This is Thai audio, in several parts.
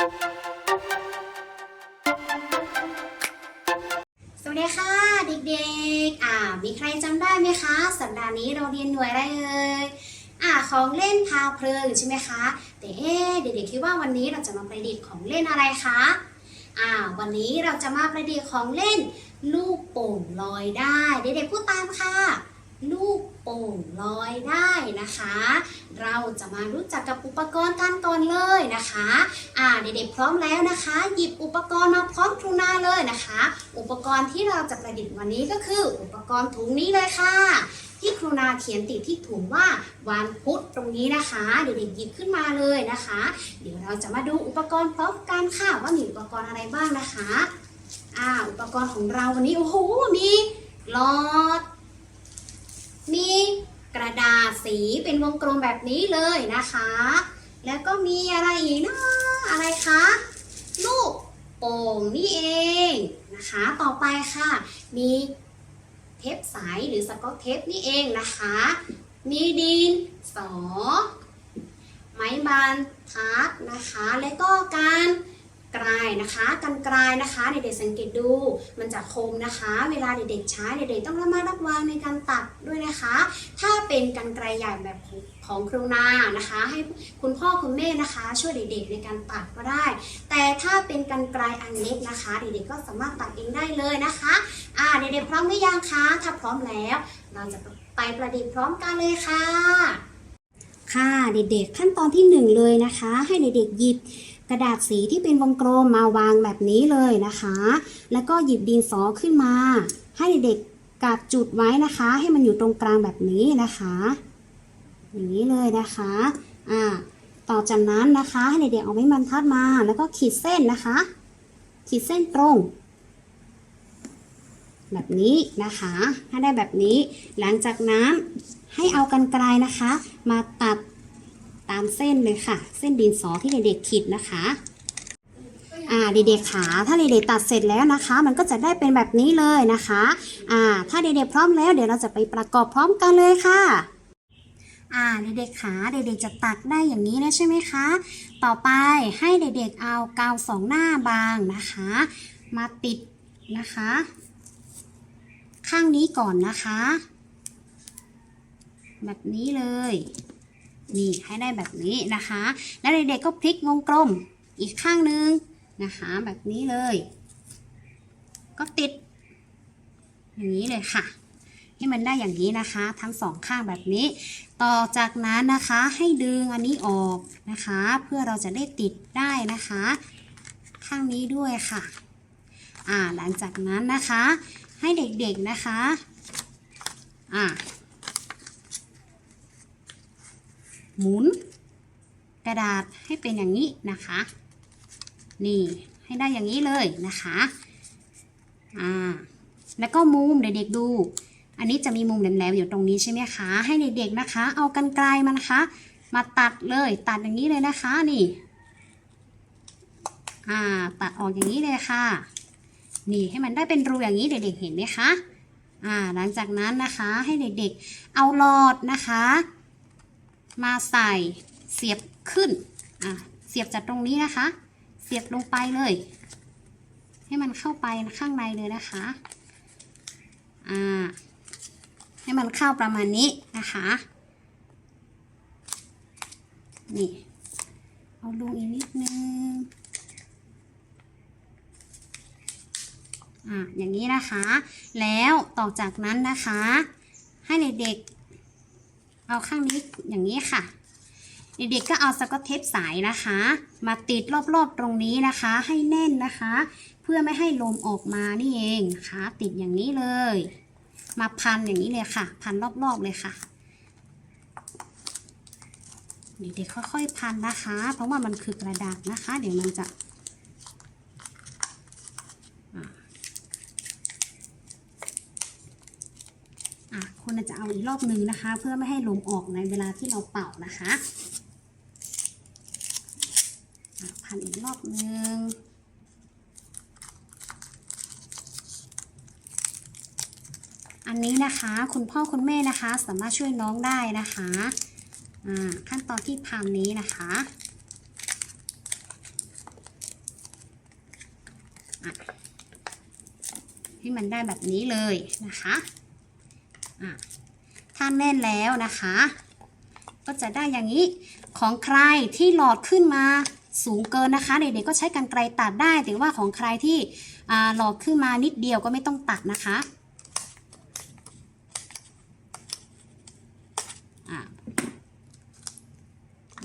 สวัสดีค่ะเด็กๆ อ่า มีใครจำได้ไหมคะ สัปดาห์นี้เราเรียนหน่วยอะไรเอ่ยอ่าของเล่นพาเพลิงใช่ไหมคะ แต่เอ๊เด็กๆคิดว่าวันนี้เราจะมาประดิษฐ์ของเล่นอะไรคะอ่าวันนี้เราจะมาประดิษฐ์ของเล่นลูกโป่งลอยได้ เด็กๆพูดต ป่งลอยได้นะคะ เราจะมารู้จักกับอุปกรณ์กันก่อนเลยนะคะ อ่าเด็กๆพร้อมแล้วนะคะ หยิบอุปกรณ์มาพร้อมครูนาเลยนะคะ อุปกรณ์ที่เราจะประดิษฐ์วันนี้ก็คือ อุปกรณ์ถุงนี้เลยค่ะที่ครูนาเขียนติดที่ถุงว่าวันพุธตรงนี้นะคะ เด็กๆหยิบขึ้นมาเลยนะคะ เดี๋ยวเราจะมาดูอุปกรณ์พร้อมกันค่ะว่ามีอุปกรณ์อะไรบ้างนะคะ อ่า อุปกรณ์ของเราวันนี้โอ้โหมีหลอด มีกระดาษสีเป็นวงกลมแบบนี้เลยนะคะ แล้วก็มีอะไรอีกนะอะไรคะลูกโป่งนี่เองนะคะ ต่อไปค่ะ มีเทปใสหรือสกอตเทปนี่เองนะคะ มีดินสอ ไม้บรรทัดนะคะ และก็การ กลายนะคะกันกลายนะคะเด็กๆสังเกตดู มันจะคมนะคะ เวลาเด็กๆใช้เด็กๆต้องระมัดระวังในการตัดด้วยนะคะ ถ้าเป็นกันไกลใหญ่แบบของครูนานะคะ ให้คุณพ่อคุณแม่นะคะ ช่วยเด็กๆในการตัดก็ได้ แต่ถ้าเป็นกันไกลอันเล็กนะคะ เด็กๆก็สามารถตัดเองได้เลยนะคะอ่าเด็กๆพร้อมหรือยังคะถ้าพร้อมแล้ว เราจะไปประดิษฐ์พร้อมกันเลยค่ะ ค่ะเด็กๆขั้นตอนที่หนึ่งเลยนะคะ ให้เด็กๆหยิบ กระดาษสีที่เป็นวงกลมมาวางแบบนี้เลยนะคะ แล้วก็หยิบดินสอขึ้นมา ให้เด็กๆกัดจุดไว้นะคะ ให้มันอยู่ตรงกลางแบบนี้นะคะ อย่างนี้เลยนะคะอ่าต่อจากนั้นนะคะให้เด็กๆเอาไม้บรรทัดมา แล้วก็ขีดเส้นนะคะ ขีดเส้นตรง แบบนี้นะคะให้ได้แบบนี้ หลังจากนั้นให้เอากันไกลนะคะ มาตัด ตามเส้นเลยค่ะ เส้นดินสอที่เด็กๆขีดนะคะอ่าเด็กๆขาถ้าเด็กๆตัดเสร็จแล้วนะคะ มันก็จะได้เป็นแบบนี้เลยนะคะอ่าถ้าเด็กๆพร้อมแล้วเดี๋ยวเราจะไปประกอบพร้อมกันเลยค่ะอ่าเด็กๆขาเด็กๆจะตัดได้อย่างนี้นะใช่ไหมคะ ต่อไปให้เด็กๆเอากาวสองหน้าบางนะคะ มาติดนะคะ ข้างนี้ก่อนนะคะ แบบนี้เลย นี่ให้ได้แบบนี้นะคะ แล้วเด็กๆก็พลิกวงกลมอีกข้างนึงนะคะ แบบนี้เลย ก็ติด อย่างนี้เลยค่ะ ให้มันได้อย่างนี้นะคะ ทั้งสองข้างแบบนี้ ต่อจากนั้นนะคะให้ดึงอันนี้ออกนะคะ เพื่อเราจะได้ติดได้นะคะ ข้างนี้ด้วยค่ะอ่าหลังจากนั้นนะคะ ให้เด็กๆนะคะอ่า หมุน กระดาษให้เป็นอย่างนี้นะคะ นี่ให้ได้อย่างนี้เลยนะคะอ่าแล้วก็มุมเด็กๆดู อันนี้จะมีมุมแหลมๆอยู่ตรงนี้ใช่ไหมคะ ให้เด็กๆนะคะ เอากันไกลมานะคะ มาตัดเลย ตัดอย่างนี้เลยนะคะ นี่ อ่า ตัดออกอย่างนี้เลยค่ะ นี่ให้มันได้เป็นรูอย่างนี้เด็กๆเห็นไหมคะ อ่า หลังจากนั้นนะคะ ให้เด็กๆ เอาหลอดนะคะ มาใส่เสียบขึ้นอ่าเสียบจากตรงนี้นะคะ เสียบลงไปเลย ให้มันเข้าไปข้างในเลยนะคะอ่าให้มันเข้าประมาณนี้นะคะนี่เอาลงอีกนิดนึงอ่าอย่างนี้นะคะ แล้วต่อจากนั้นนะคะ ให้เด็กๆ เอาข้างนี้อย่างนี้ค่ะ เด็กๆก็เอาสกอตเทปใสนะคะ มาติดรอบๆตรงนี้นะคะ ให้แน่นนะคะ เพื่อไม่ให้ลมออกมานี่เองนะคะ ติดอย่างนี้เลย มาพันอย่างนี้เลยค่ะ พันรอบๆเลยค่ะเด็กๆค่อยๆพันนะคะ เพราะว่ามันคือกระดาษนะคะ เดี๋ยวมันจะ อะคนจะเอาอีกรอบนึงนะคะ เพื่อไม่ให้ลมออกในเวลาที่เราเป่านะคะพันอีกรอบนึงอันนี้นะคะคุณพ่อคุณแม่นะคะ สามารถช่วยน้องได้นะคะขั้นตอนที่พันนี้นะคะให้มันได้แบบนี้เลยนะคะ ถ้าแน่นแล้วนะคะ ก็จะได้อย่างนี้ของใครที่หลอดขึ้นมาสูงเกินนะคะ เด็กๆก็ใช้กรรไกรตัดได้แต่ว่าของใครที่หลอดขึ้นมานิดเดียวก็ไม่ต้องตัดนะคะ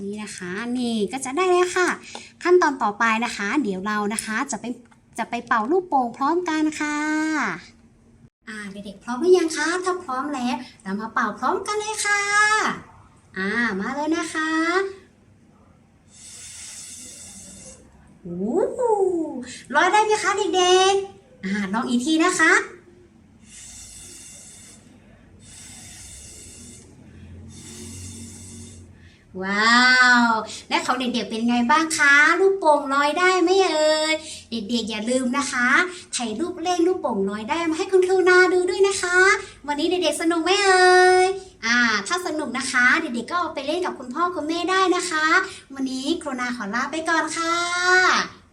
นี่นะคะนี่ก็จะได้แล้วค่ะ ขั้นตอนต่อไปนะคะ เดี๋ยวเรานะคะจะไปจะไปเป่าลูกโป่งพร้อมกันค่ะ อ่าเด็กๆพร้อมหรือยังคะ ถ้าพร้อมแล้วเรามาเป่าพร้อมกันเลยค่ะ อ่ามาเลยนะคะโอ้ร้อยได้ไหมคะเด็กๆ อ่าลองอีกทีนะคะว้าว และของเด็กๆเป็นไงบ้างคะ ลูกโป่งลอยได้ไหมเอ่ย เด็กๆอย่าลืมนะคะถ่ายรูปเล่นรูปโป่งลอยได้มาให้คุณครูนาดูด้วยนะคะ วันนี้เด็กๆสนุกไหมเอ่ยอ่า ถ้าสนุกนะคะ เด็กๆก็เอาไปเล่นกับคุณพ่อคุณแม่ได้นะคะ วันนี้ครูนาขอลาไปก่อนค่ะ